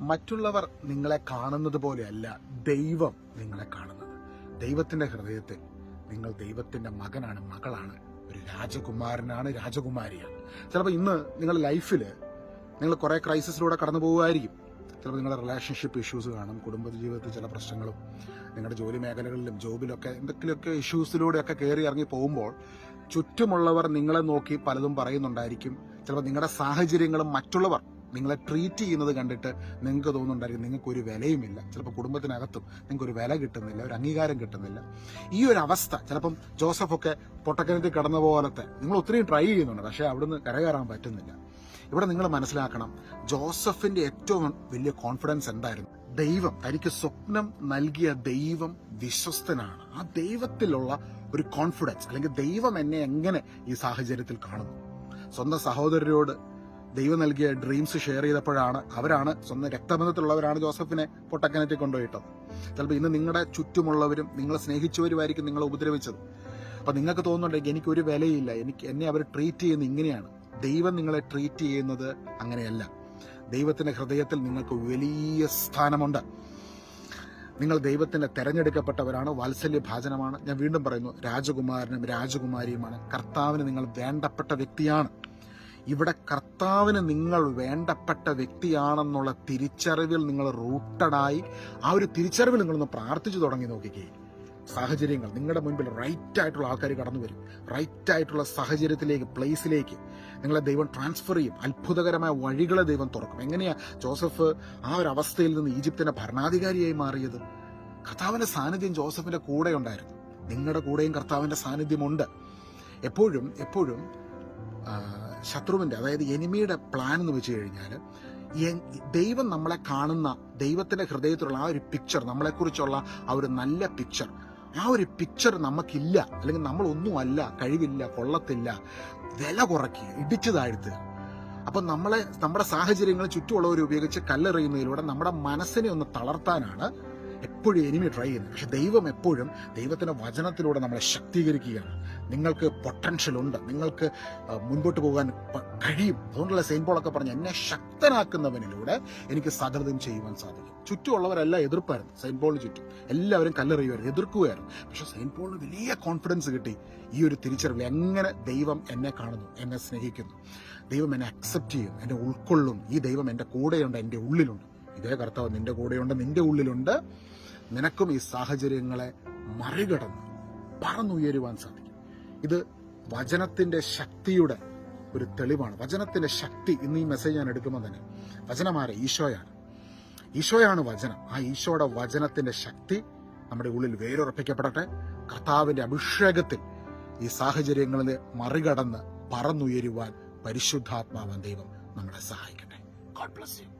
മറ്റുള്ളവർ നിങ്ങളെ കാണുന്നത് പോലെയല്ല ദൈവം നിങ്ങളെ കാണുന്നത്. ദൈവത്തിന്റെ ഹൃദയത്തിൽ നിങ്ങൾ ദൈവത്തിന്റെ മകനാണ് മകളാണ്. ഒരു രാജകുമാരനാണ് രാജകുമാരിയാണ്. ചിലപ്പോൾ ഇന്ന് നിങ്ങളുടെ ലൈഫിൽ നിങ്ങൾ കുറെ ക്രൈസിസിലൂടെ കടന്നു പോകുമായിരിക്കും ചിലപ്പോൾ നിങ്ങളുടെ റിലേഷൻഷിപ്പ് ഇഷ്യൂസ് കാണും കുടുംബ ജീവിതത്തിൽ ചില പ്രശ്നങ്ങളും നിങ്ങളുടെ ജോലി മേഖലകളിലും ജോബിലൊക്കെ എന്തെങ്കിലുമൊക്കെ ഇഷ്യൂസിലൂടെയൊക്കെ കയറി ഇറങ്ങി പോകുമ്പോൾ ചുറ്റുമുള്ളവർ നിങ്ങളെ നോക്കി പലതും പറയുന്നുണ്ടായിരിക്കും. ചിലപ്പോൾ നിങ്ങളുടെ സാഹചര്യങ്ങളും മറ്റുള്ളവർ നിങ്ങളെ ട്രീറ്റ് ചെയ്യുന്നത് കണ്ടിട്ട് നിങ്ങൾക്ക് തോന്നുന്നുണ്ടായിരിക്കും നിങ്ങൾക്ക് ഒരു വിലയുമില്ല. ചിലപ്പോൾ കുടുംബത്തിനകത്തും നിങ്ങൾക്ക് ഒരു വില കിട്ടുന്നില്ല ഒരു അംഗീകാരം കിട്ടുന്നില്ല. ഈ ഒരു അവസ്ഥ ചിലപ്പം ജോസഫൊക്കെ പൊട്ടക്കിണറ്റിൽ കിടന്ന പോലത്തെ നിങ്ങൾ ഒത്തിരി ട്രൈ ചെയ്യുന്നുണ്ട് പക്ഷേ അവിടുന്ന് കരകയറാൻ പറ്റുന്നില്ല. ഇവിടെ നിങ്ങൾ മനസ്സിലാക്കണം ജോസഫിന്റെ ഏറ്റവും വലിയ കോൺഫിഡൻസ് എന്തായിരുന്നു? ദൈവം തനിക്ക് സ്വപ്നം നൽകിയ ദൈവം വിശ്വസ്തനാണ്. ആ ദൈവത്തിലുള്ള ഒരു കോൺഫിഡൻസ് അല്ലെങ്കിൽ ദൈവം എന്നെ എങ്ങനെ ഈ സാഹചര്യത്തിൽ കാണുന്നു? സ്വന്തം സഹോദരരോട് ദൈവം നൽകിയ ഡ്രീംസ് ഷെയർ ചെയ്തപ്പോഴാണ് അവരാണ് സ്വന്തം രക്തബന്ധത്തിലുള്ളവരാണ് ജോസഫിനെ പൊട്ടക്കനറ്റി കൊണ്ടുപോയിട്ടത്. ചിലപ്പോൾ ഇന്ന് നിങ്ങളുടെ ചുറ്റുമുള്ളവരും നിങ്ങളെ സ്നേഹിച്ചവരുമായിരിക്കും നിങ്ങളെ ഉപദ്രവിച്ചത്. അപ്പം നിങ്ങൾക്ക് തോന്നുന്നുണ്ടെങ്കിൽ എനിക്ക് ഒരു വിലയില്ല. എനിക്ക് എന്നെ അവർ ട്രീറ്റ് ചെയ്യുന്നത് ഇങ്ങനെയാണ്. ദൈവം നിങ്ങളെ ട്രീറ്റ് ചെയ്യുന്നത് അങ്ങനെയല്ല. ദൈവത്തിന്റെ ഹൃദയത്തിൽ നിങ്ങൾക്ക് വലിയ സ്ഥാനമുണ്ട്. നിങ്ങൾ ദൈവത്തിന്റെ തെരഞ്ഞെടുക്കപ്പെട്ടവരാണ്. വാത്സല്യ ഭാചനമാണ് ഞാൻ വീണ്ടും പറയുന്നു രാജകുമാരനും രാജകുമാരിയുമാണ്. കർത്താവിന് നിങ്ങൾ വേണ്ടപ്പെട്ട വ്യക്തിയാണ്. ഇവിടെ കർത്താവിന് നിങ്ങൾ വേണ്ടപ്പെട്ട വ്യക്തിയാണെന്നുള്ള തിരിച്ചറിവിൽ നിങ്ങൾ റൂട്ടഡായി ആ ഒരു തിരിച്ചറിവിൽ നിങ്ങളൊന്ന് പ്രാർത്ഥിച്ചു തുടങ്ങി നോക്കിക്കേ. സാഹചര്യങ്ങൾ. നിങ്ങളുടെ മുൻപിൽ റൈറ്റ് ആയിട്ടുള്ള ആൾക്കാർ കടന്നു വരും. റൈറ്റ് ആയിട്ടുള്ള സാഹചര്യത്തിലേക്ക് പ്ലേസിലേക്ക് നിങ്ങളെ ദൈവം ട്രാൻസ്ഫർ ചെയ്യും. അത്ഭുതകരമായ വഴികളെ ദൈവം തുറക്കും. എങ്ങനെയാ ജോസഫ് ആ ഒരു അവസ്ഥയിൽ നിന്ന് ഈജിപ്തിന്റെ ഭരണാധികാരിയായി മാറിയത്? കർത്താവിന്റെ സാന്നിധ്യം ജോസഫിന്റെ കൂടെ ഉണ്ടായിരുന്നു. നിങ്ങളുടെ കൂടെയും കർത്താവിന്റെ സാന്നിധ്യമുണ്ട്. എപ്പോഴും എപ്പോഴും ആ, ശത്രുവിന്റെ അതായത് എനിമിയുടെ പ്ലാൻ എന്ന് വെച്ച് കഴിഞ്ഞാൽ ദൈവം നമ്മളെ കാണുന്ന ദൈവത്തിന്റെ ഹൃദയത്തിലുള്ള ആ ഒരു പിക്ചർ നമ്മളെക്കുറിച്ചുള്ള ആ ഒരു നല്ല പിക്ചർ ആ ഒരു പിക്ചർ നമുക്കില്ല അല്ലെങ്കിൽ നമ്മൾ ഒന്നുമല്ല കഴിവില്ല കൊള്ളത്തില്ല വില കുറയ്ക്കുക ഇടിച്ചു താഴ്ത്തുക അപ്പം നമ്മളെ നമ്മുടെ സാഹചര്യങ്ങൾ ചുറ്റുമുള്ളവർ ഉപയോഗിച്ച് കല്ലെറിയുന്നതിലൂടെ നമ്മുടെ മനസ്സിനെ ഒന്ന് തളർത്താനാണ് എപ്പോഴും എനിമി ട്രൈ ചെയ്യുന്നത് പക്ഷെ ദൈവം എപ്പോഴും ദൈവത്തിന്റെ വചനത്തിലൂടെ നമ്മളെ ശക്തീകരിക്കുകയാണ്. നിങ്ങൾക്ക് പൊട്ടൻഷ്യൽ ഉണ്ട്. നിങ്ങൾക്ക് മുൻപോട്ട് പോകാൻ കഴിയും. അതുകൊണ്ടുള്ള സെയിൻ പോളൊക്കെ പറഞ്ഞ് എന്നെ ശക്തനാക്കുന്നവനിലൂടെ എനിക്ക് സകൃതം ചെയ്യുവാൻ സാധിക്കും. ചുറ്റുമുള്ളവരെല്ലാം എതിർപ്പായിരുന്നു. സെയിൻ പോളിന് ചുറ്റും എല്ലാവരും കല്ലെറിയുമായിരുന്നു എതിർക്കുകയായിരുന്നു പക്ഷെ സെയിൻ പോളിന് വലിയ കോൺഫിഡൻസ് കിട്ടി. ഈ ഒരു തിരിച്ചറിവ് എങ്ങനെ ദൈവം എന്നെ കാണുന്നു എന്നെ സ്നേഹിക്കുന്നു ദൈവം എന്നെ അക്സെപ്റ്റ് ചെയ്യും എന്നെ ഉൾക്കൊള്ളും ഈ ദൈവം എന്റെ കൂടെയുണ്ട് എന്റെ ഉള്ളിലുണ്ട്. ഇതേ കർത്താവ് നിന്റെ കൂടെയുണ്ട് നിന്റെ ഉള്ളിലുണ്ട്. നിനക്കും ഈ സാഹചര്യങ്ങളെ മറികടന്ന് പറന്നുയരുവാൻ സാധിക്കും. ഇത് വചനത്തിന്റെ ശക്തിയുടെ ഒരു തെളിവാണ്. വചനത്തിന്റെ ശക്തി ഇന്ന് ഈ മെസ്സേജ് ഞാൻ എടുക്കുമ്പോൾ തന്നെ വചനമാരെ ഈശോയാണ്. ഈശോയാണ് വചനം. ആ ഈശോയുടെ വചനത്തിന്റെ ശക്തി നമ്മുടെ ഉള്ളിൽ വേരുറപ്പിക്കപ്പെടട്ടെ. കർത്താവിന്റെ അഭിഷേകത്തിൽ ഈ സാഹചര്യങ്ങളിൽ മറികടന്ന് പറന്നുയരുവാൻ പരിശുദ്ധാത്മാവൻ ദൈവം നമ്മളെ സഹായിക്കട്ടെ. God bless you